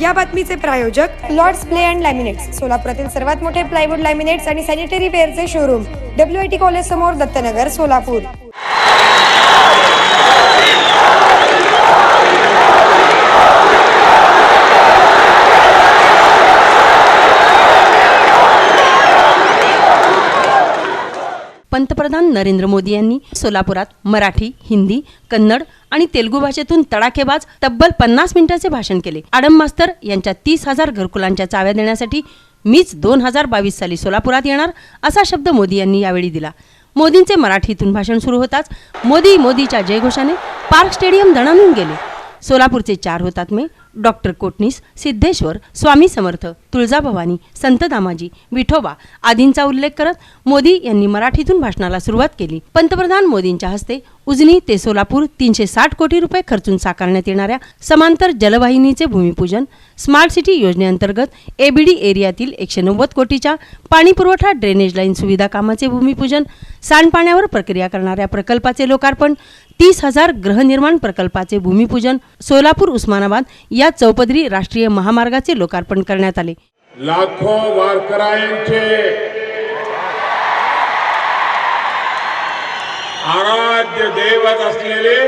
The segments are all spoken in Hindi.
या बातमीचे प्रायोजक लॉर्ड्स प्ले अँड लॅमिनेट्स सोलापुरातील सर्वात मोठे प्लायवूड लॅमिनेट्स आणि sanitary वेअरचे showroom W I T college समोर दत्तनगर सोलापूर. पंतप्रधान नरेंद्र मोदी यांनी सोलापुरात मराठी हिंदी कन्नड आणि तेलुगू भाषेतून तडाखेबाज तब्बल पन्नास मिनिटाचे भाषण केले. आडम मास्तर यांच्या तीस हजार घरकुलांच्या चाव्या देण्यासाठी मीच दोन हजार बावीस साली सोलापुरात येणार असा शब्द मोदी यांनी यावेळी दिला. मोदींचे मराठीतून भाषण सुरू होताच मोदी मोदीच्या जयघोषाने पार्क स्टेडियम दणानून गेले. सोलापूरचे चार हुतात्मे डॉक्टर कोटणीस सिद्धेश्वर स्वामी समर्थ तुळजाभवानी संत दामाजी विठोबा आदींचा उल्लेख करत मोदी यांनी मराठीतून भाषणाला सुरुवात केली. पंतप्रधान मोदींच्या हस्ते उजनी ते सोलापूर तीनशे साठ कोटी रुपये खर्चून साकारण्यात येणाऱ्या समांतर जलवाहिनीचे भूमिपूजन स्मार्ट सिटी योजनेअंतर्गत एबीडी एरियातील एकशे नव्वद कोटीच्या पाणीपुरवठा ड्रेनेज लाईन सुविधा कामाचे भूमिपूजन सांडपाण्यावर प्रक्रिया करणाऱ्या प्रकल्पाचे लोकार्पण तीस हजार गृहनिर्माण प्रकल्पाचे भूमिपूजन सोलापूर उस्मानाबाद या चौपदरी राष्ट्रीय महामार्गाचे लोकार्पण करण्यात आले. लाखो वारकऱ्यांचे आराध्य दैवत असलेले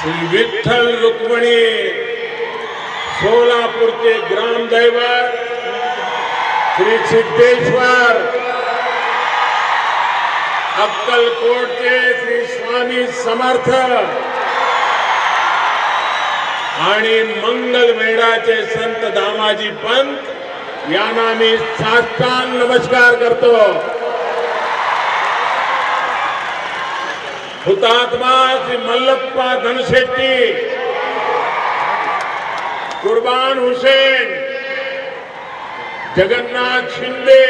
श्री विठ्ठल रुक्मिणी सोलापूरचे ग्रामदैवत श्री सिद्धेश्वर अक्कलकोटचे श्री स्वामी समर्थ आणि मंगलवेढाचे संत दामाजी पंत यांना मी साष्टांग नमस्कार करतो. हुतात्मा श्री मल्लप्पा धनशेट्टी। कुर्बान हुसेन जगन्नाथ शिंदे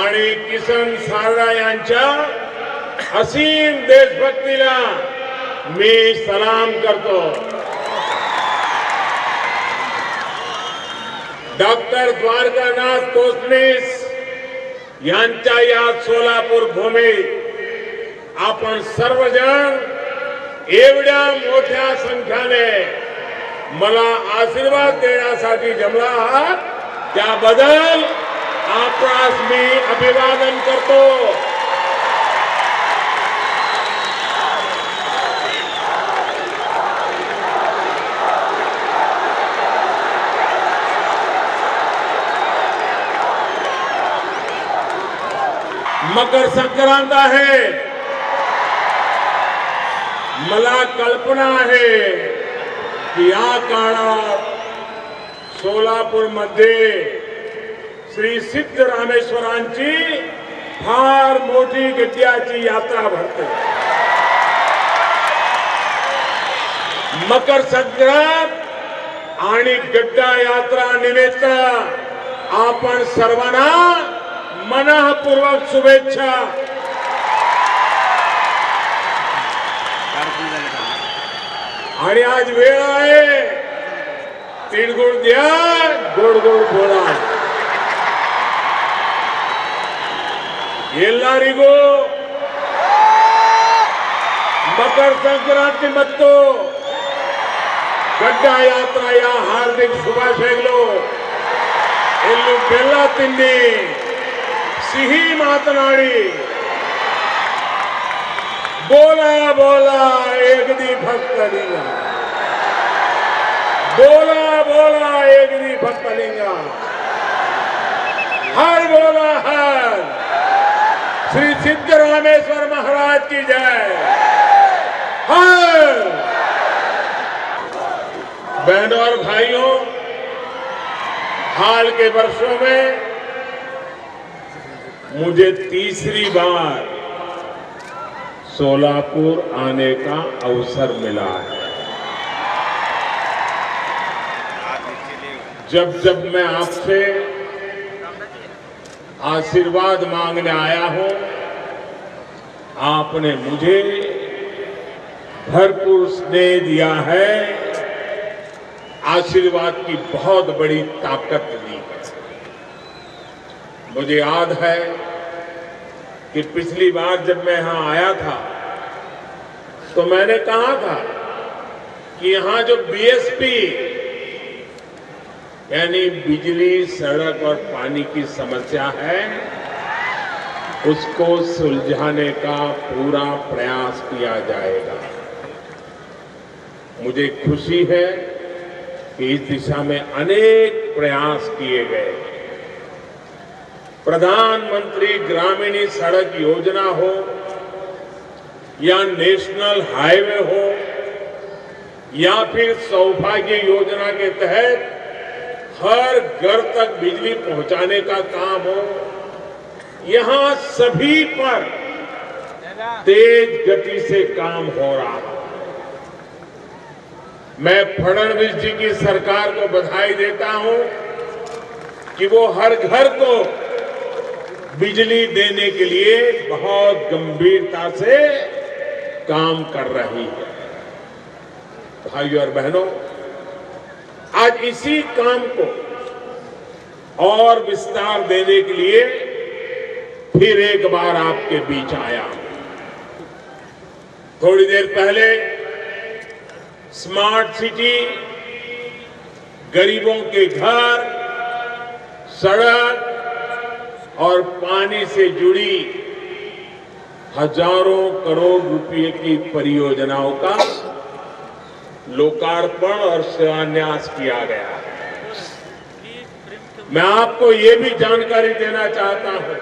आणि किसन सारडा यांच्या असीम देशभक्तीला मी सलाम करतो. डॉक्टर द्वारकानाथ कोसनीस यांच्या या सोलापूर भूमीत आपण सर्वजण एवढ्या मोठ्या संख्येने मला आशीर्वाद देण्यासाठी जमला आहात. त्याबद्दल आपणास मी अभिवादन करतो. मकर संक्रांत आहे. मला कल्पना आहे की या काळात सोलापूरमध्ये श्री सिद्ध रामेश्वरांची फार मोठी गद्याची यात्रा भरते. मकर संक्रांत आणि गड्डा यात्रा निमित्त आपण सर्वांना मनपूर्वक शुभेच्छा आणि आज वेळ आहे तिळगुळ द्या गोड गोड बोला ಎಲ್ಲರಿಗೂ ಮಕರ ಸಂಕ್ರಾಂತಿ ಮತ್ತು ಗಡ್ಡ ಯಾತ್ರೆಯ ಹಾರ್ದಿಕ ಶುಭಾಶಯಗಳು ಎಲ್ಲೂ ಬೆಲ್ಲ ತಿನ್ನಿ ಸಿಹಿ ಮಾತನಾಡಿ बोला बोला, एक दी भक्त लिंगा बोला बोला, एक दी भक्त लिंगा हर बोला, हर। श्री सिद्ध रामेश्वर महाराज की जय। हर। बहनों और भाइयों, हाल के वर्षों में मुझे तीसरी बार सोलापुर आने का अवसर मिला है। जब जब मैं आपसे आशीर्वाद मांगने आया हूँ, आपने मुझे भरपूर स्नेह दिया है। आशीर्वाद की बहुत बड़ी ताकत दी है। मुझे याद है कि पिछली बार जब मैं यहाँ आया था तो मैंने कहा था कि यहाँ जो बीएसपी यानी बिजली, सड़क और पानी की समस्या है, उसको सुलझाने का पूरा प्रयास किया जाएगा। मुझे खुशी है कि इस दिशा में अनेक प्रयास किए गए। प्रधानमंत्री ग्रामीण सड़क योजना हो या नेशनल हाईवे हो या फिर सौभाग्य योजना के तहत हर घर तक बिजली पहुँचाने का काम हो, यहाँ सभी पर तेज गति से काम हो रहा है। मैं फडणवीस जी की सरकार को बधाई देता हूँ कि वो हर घर को बिजली देने के लिए बहुत गंभीरता से काम कर रही है। भाइयों और बहनों, आज इसी काम को और विस्तार देने के लिए फिर एक बार आपके बीच आया। थोड़ी देर पहले स्मार्ट सिटी गरीबों के घर, सड़क और पानी से जुड़ी हज़ारों करोड़ रुपए की परियोजनाओं का लोकार्पण और शिलान्यास किया गया मैं आपको ये भी जानकारी देना चाहता हूँ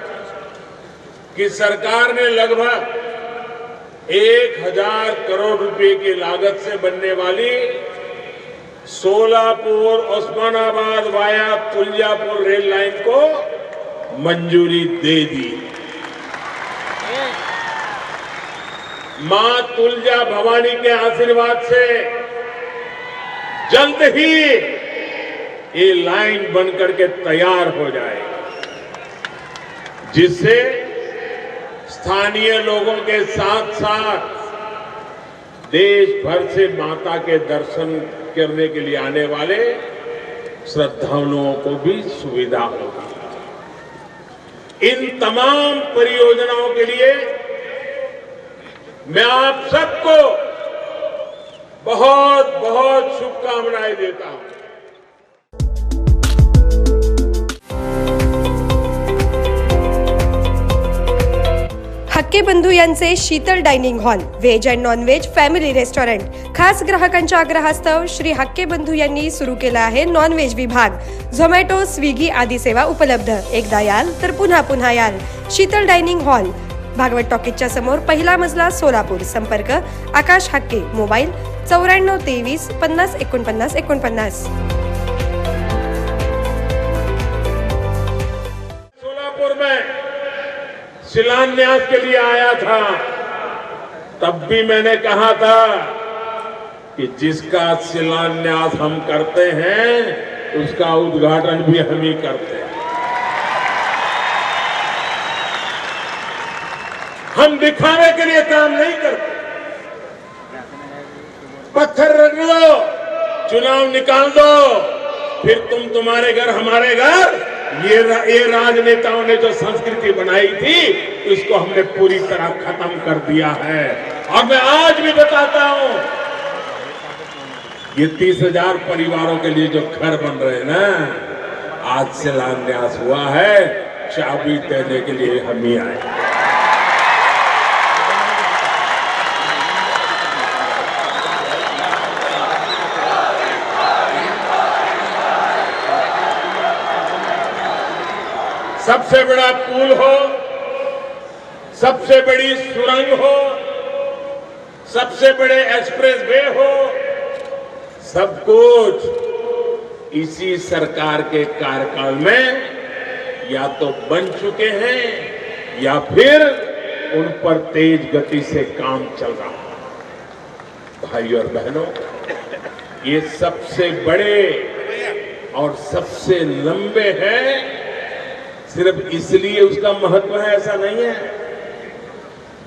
कि सरकार ने लगभग एक हज़ार करोड़ रुपए की लागत से बनने वाली Solapur Osmanabad via Tuljapur rail line को मंजूरी दे दी। माँ तुलजा भवानी के आशीर्वाद से जल्द ही ये लाइन बनकर के तैयार हो जाएगी, जिससे स्थानीय लोगों के साथ साथ देश भर से माता के दर्शन करने के लिए आने वाले श्रद्धालुओं को भी सुविधा होगी। इन तमाम परियोजनाओं के लिए मैं आप सबको बहुत बहुत शुभकामनाएँ देता हूँ। हक्के बंधू यांचे Sheetal dining hall veg and non veg family restaurant. खास ग्राहकांच्या आग्रहास्तव श्री हक्के बंधू यांनी सुरू केला आहे नॉन व्हेज विभाग. झोमॅटो स्विगी आदी सेवा उपलब्ध. एकदा याल तर पुन्हा पुन्हा याल. Sheetal dining hall. भागवत टॉकीजच्या समोर पहिला मजला सोलापूर. संपर्क आकाश हक्के मोबाईल चौऱ्याण्णव तेवीस पन्नास एकोणपन्नास एकोणपन्नास. शिलान्यास के लिए आया था। तब भी मैंने कहा था कि जिसका शिलान्यास हम करते हैं, उसका उद्घाटन भी हम ही करते हैं। हम दिखावे के लिए काम नहीं करते। पत्थर रख दो, चुनाव निकाल दो, फिर तुम तुम्हारे घर, हमारे घर ये रा, ये राजनेताओं ने जो संस्कृति बनाई थी उसको हमने पूरी तरह खत्म कर दिया है। और मैं आज भी बताता हूँ ये तीस हज़ार परिवारों के लिए जो घर बन रहे हैं ना आज से शिलान्यास हुआ है चाबी देने के लिए हम ही आए। सबसे बड़ा पुल हो, सबसे बड़ी सुरंग हो, सबसे बड़े एक्सप्रेस वे हो, सब कुछ इसी सरकार के कार्यकाल में या तो बन चुके हैं या फिर उन पर तेज गति से काम चल रहा है। भाई और बहनों, ये सबसे बड़े और सबसे लंबे हैं सिर्फ़ इसलिए उसका महत्व है, ऐसा नहीं है।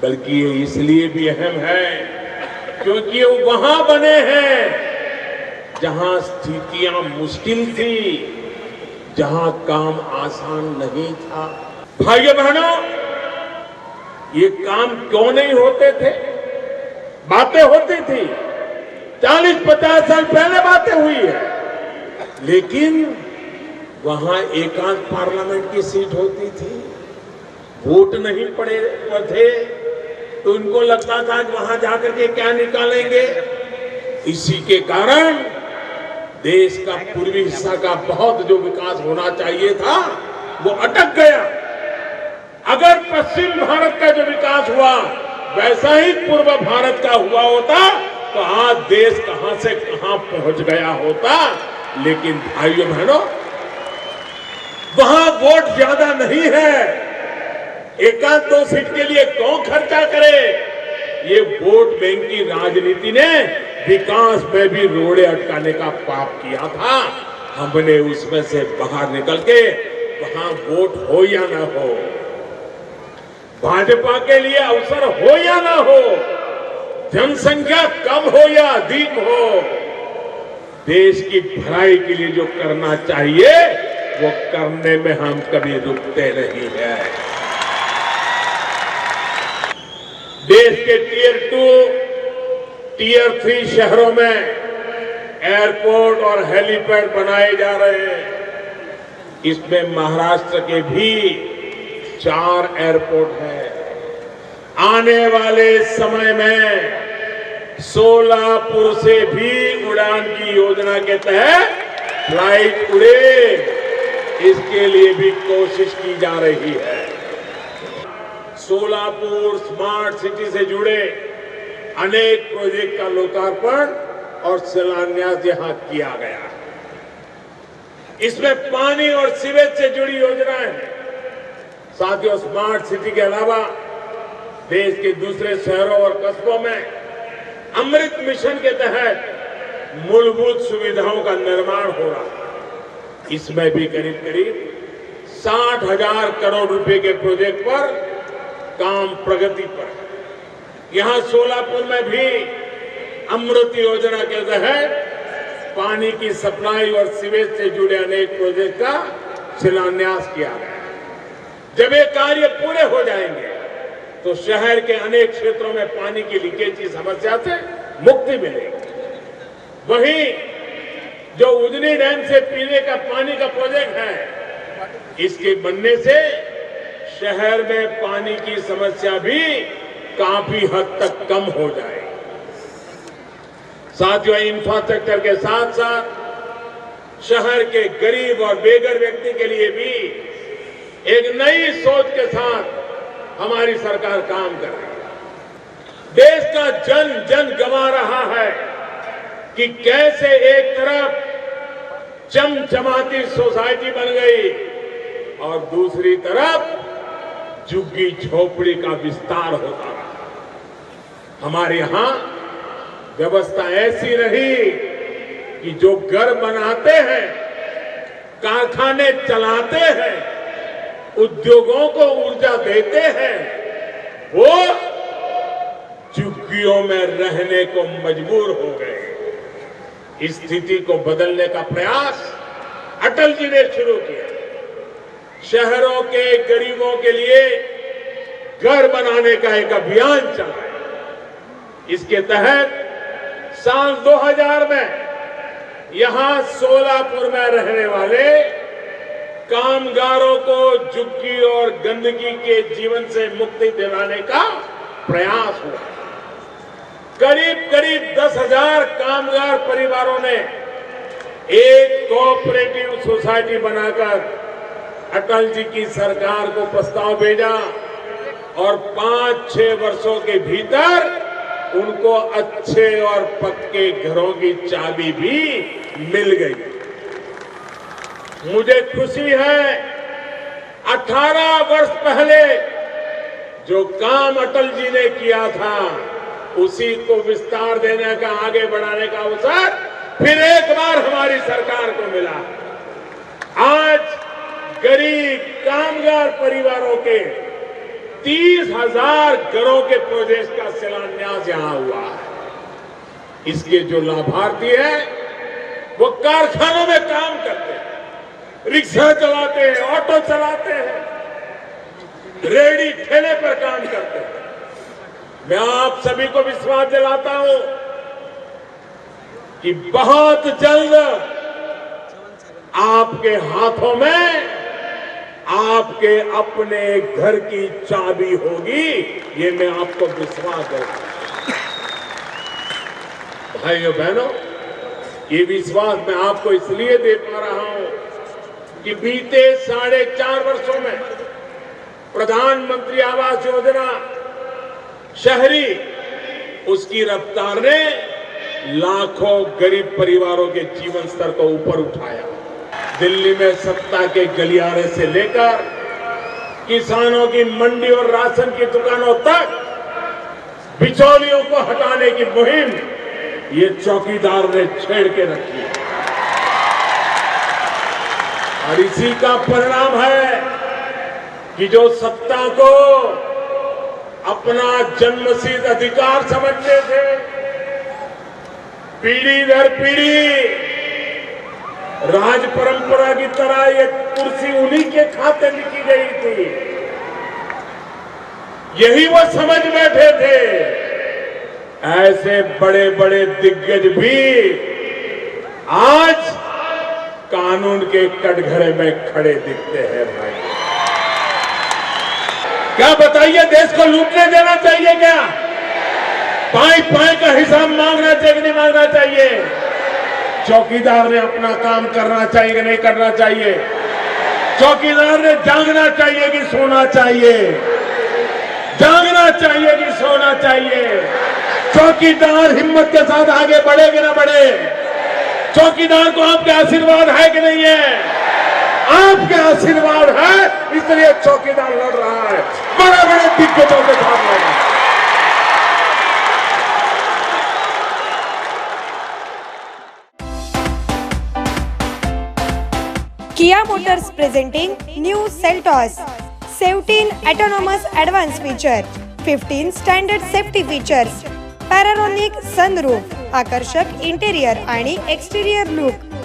बल्कि ये इसलिए भी अहम है, क्योंकि वो वहाँ बने हैं, जहाँ स्थितियाँ मुश्किल थी, जहाँ काम आसान नहीं था। भाइयों बहनों, ये काम क्यों नहीं होते थे? बातें होती थी। 40-50 साल पहले बातें हुई है, लेकिन वहाँ एकांत पार्लियामेंट की सीट होती थी। वोट नहीं पड़े थे तो उनको लगता था कि वहाँ जाकर के क्या निकालेंगे। इसी के कारण देश का पूर्वी हिस्सा का बहुत जो विकास होना चाहिए था, वो अटक गया। अगर पश्चिम भारत का जो विकास हुआ, वैसा ही पूर्व भारत का हुआ होता तो आज देश कहाँ से कहाँ पहुँच गया होता। लेकिन भाइयों बहनों वहाँ वोट ज़्यादा नहीं है। एकांत दो सीट के लिए कौन खर्चा करे? ये वोट बैंक की राजनीति ने विकास में भी रोड़े अटकाने का पाप किया था। हमने उसमें से बाहर निकल के वहाँ वोट हो या ना हो, भाजपा के लिए अवसर हो या ना हो, जनसंख्या कम हो या अधिक हो, देश की भलाई के लिए जो करना चाहिए वो करने में हम कभी रुकते नहीं है। देश के टीयर टू टीयर थ्री शहरों में एयरपोर्ट और हेलीपैड बनाए जा रहे हैं। इसमें महाराष्ट्र के भी चार एयरपोर्ट हैं। आने वाले समय में सोलापुर से भी उड़ान की योजना के तहत फ़्लाइट उड़े। इसके लिए भी कोशिश की जा रही है। सोलापुर स्मार्ट सिटी से जुड़े अनेक प्रोजेक्ट का लोकार्पण और शिलान्यास यहाँ किया गया है। इसमें पानी और सीवेज से जुड़ी योजनाएँ हैं। साथियों स्मार्ट सिटी के अलावा देश के दूसरे शहरों और कस्बों में अमृत मिशन के तहत मूलभूत सुविधाओं का निर्माण हो रहा है। इसमें भी करीब करीब साठ हज़ार करोड़ रुपए के प्रोजेक्ट पर काम प्रगति पर है। यहाँ सोलापुर में भी अमृत योजना के तहत पानी की सप्लाई और सीवेज से जुड़े अनेक प्रोजेक्ट का शिलान्यास किया गया जब ये कार्य पूरे हो जाएँगे तो शहर के अनेक क्षेत्रों में पानी की लीकेज की समस्या से मुक्ति मिलेगी। वहीं जो उजनी डैम से पीने का पानी का प्रोजेक्ट है, इसके बनने से शहर में पानी की समस्या भी काफ़ी हद तक कम हो जाएगी साथियों इंफ्रास्ट्रक्चर के साथ साथ शहर के गरीब और बेघर व्यक्ति के लिए भी एक नई सोच के साथ हमारी सरकार काम कर रही है। देश का जन जन गवा रहा है कि कैसे एक तरफ़ चमचमाती सोसाइटी बन गई। और दूसरी तरफ़ झुग्गी झोपड़ी का विस्तार होता रहा। हमारे यहाँ व्यवस्था ऐसी रही कि जो घर बनाते हैं, कारखाने चलाते हैं, उद्योगों को ऊर्जा देते हैं, वो झुग्गियों में रहने को मजबूर हो गए। स्थिति को बदलने का प्रयास अटल जी ने शुरू किया। शहरों के गरीबों के लिए घर बनाने का एक अभियान चलाया इसके तहत साल 2000 में यहाँ सोलापुर में रहने वाले कामगारों को झुग्गी और गंदगी के जीवन से मुक्ति दिलाने का प्रयास हुआ। करीब करीब दस हज़ार कामगार परिवारों ने एक कोऑपरेटिव सोसाइटी बनाकर अटल जी की सरकार को प्रस्ताव भेजा और पाँच छह वर्षों के भीतर उनको अच्छे और पक्के घरों की चाबी भी मिल गई। मुझे खुशी है 18 वर्ष पहले जो काम अटल जी ने किया था उसी को विस्तार देने का, आगे बढ़ाने का अवसर फिर एक बार हमारी सरकार को मिला। आज गरीब, कामगार परिवारों के तीस हज़ार घरों के प्रोजेक्ट का शिलान्यास यहाँ हुआ है। इसके जो लाभार्थी है, वो कारखानों में काम करते हैं, रिक्शा चलाते हैं, ऑटो चलाते हैं रेडी ठेले पर काम करते हैं। मैं आप सभी को विश्वास दिलाता हूँ कि बहुत जल्द आपके हाथों में आपके अपने घर की चाबी होगी। ये मैं आपको विश्वास हूँ। भाइयों, बहनों, ये विश्वास मैं आपको इसलिए दे पा रहा हूँ कि बीते साढ़े चार वर्षों में प्रधानमंत्री आवास योजना शहरी, उसकी रफ्तार ने लाखों गरीब परिवारों के जीवन स्तर को ऊपर उठाया। दिल्ली में सत्ता के गलियारे से लेकर किसानों की मंडी और राशन की दुकानों तक बिचौलियों को हटाने की मुहिम ये चौकीदार ने छेड़ के रखी है। और इसी का परिणाम है कि जो सत्ता को अपना जन्मसिद्ध अधिकार समझते थे। पीढ़ी दर पीढ़ी राज परंपरा की तरह ये कुर्सी उन्हीं के खाते लिखी गई थी। यही वो समझ बैठे थे। ऐसे बड़े बड़े दिग्गज भी आज कानून के कटघरे में खड़े दिखते हैं भाई। क्या बताइए, देश को लूटने देना चाहिए क्या? पाई पाई का हिसाब मांगना चाहिए नहीं मांगना चाहिए? चौकीदार ने अपना काम करना चाहिए कि नहीं करना चाहिए? चौकीदार ने जागना चाहिए कि सोना चाहिए? जागना चाहिए कि सोना चाहिए? चौकीदार हिम्मत के साथ आगे बढ़े कि ना बढ़े? चौकीदार को आपके आशीर्वाद है कि नहीं है? आपके आशीर्वाद है इसलिए चौकीदार लड़ रहा है बड़े बड़े दिग्गजों के सामने Kia motors presenting new Seltos 17 autonomous advanced feature 15 standard safety features panoramic sunroof आकर्षक इंटेरियर आणि एक्सटेरियर लुक